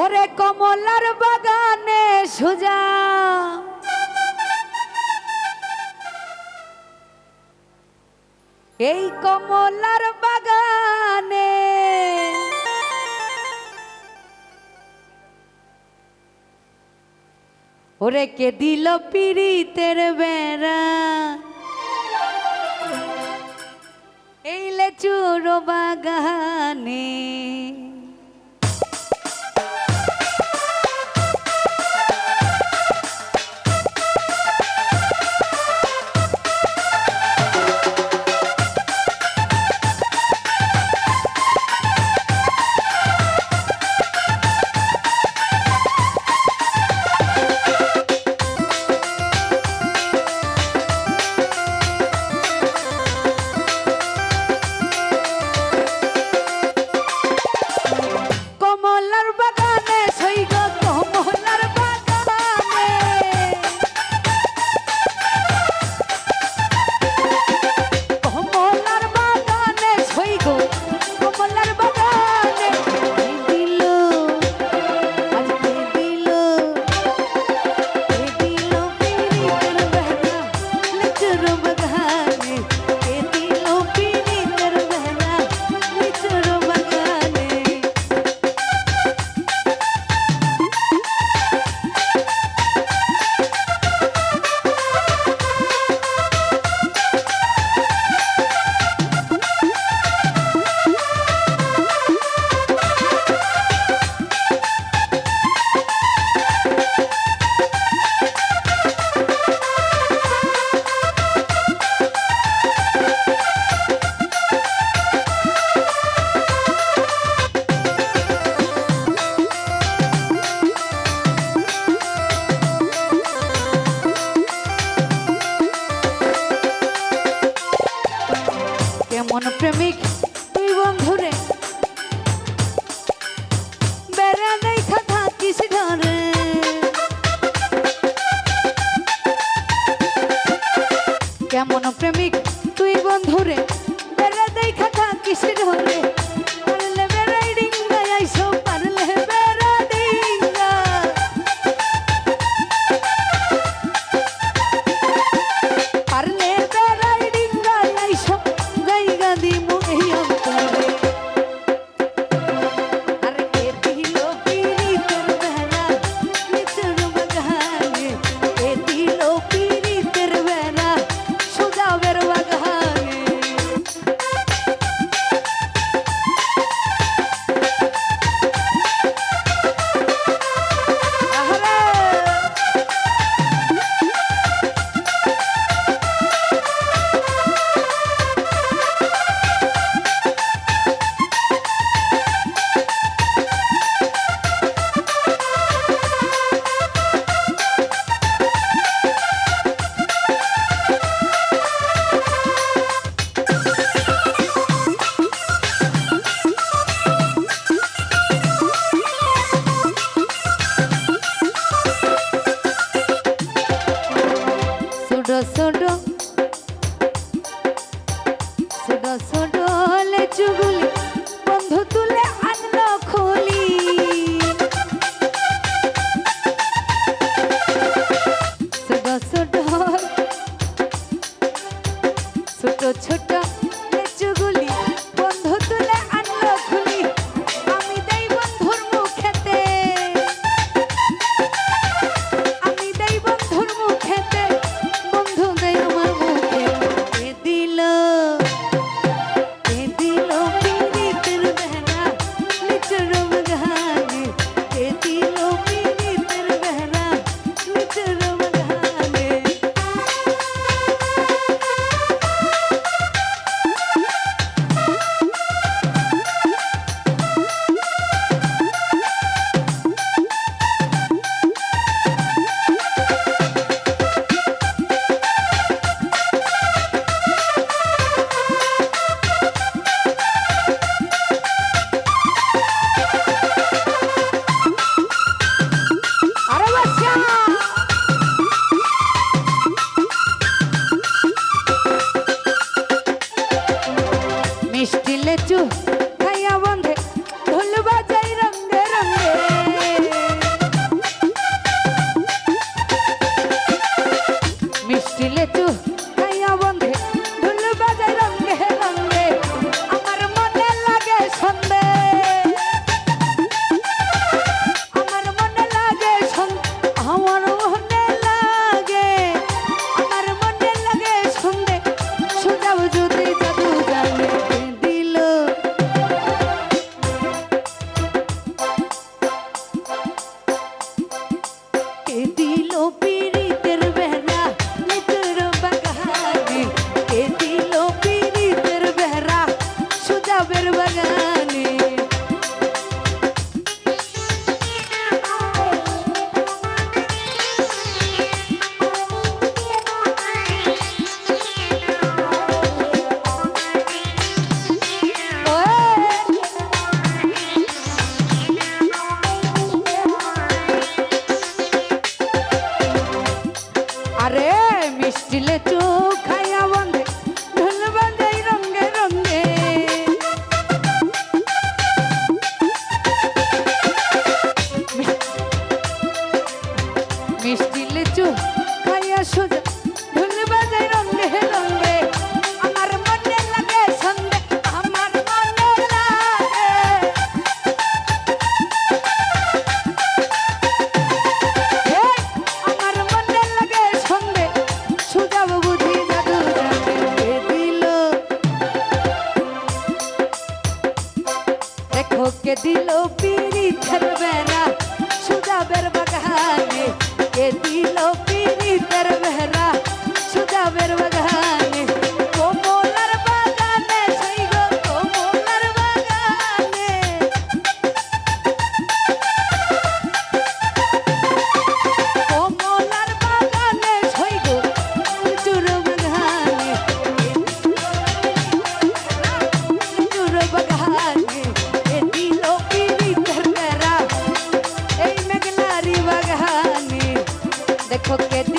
ওরে কমলার বাগানে সুজা। এই কমলার বাগানে ওরে কে দিল পিড়িতের বেড়া? এই লেচুর বাগানে ছোট ছোট மறுபகா দেখো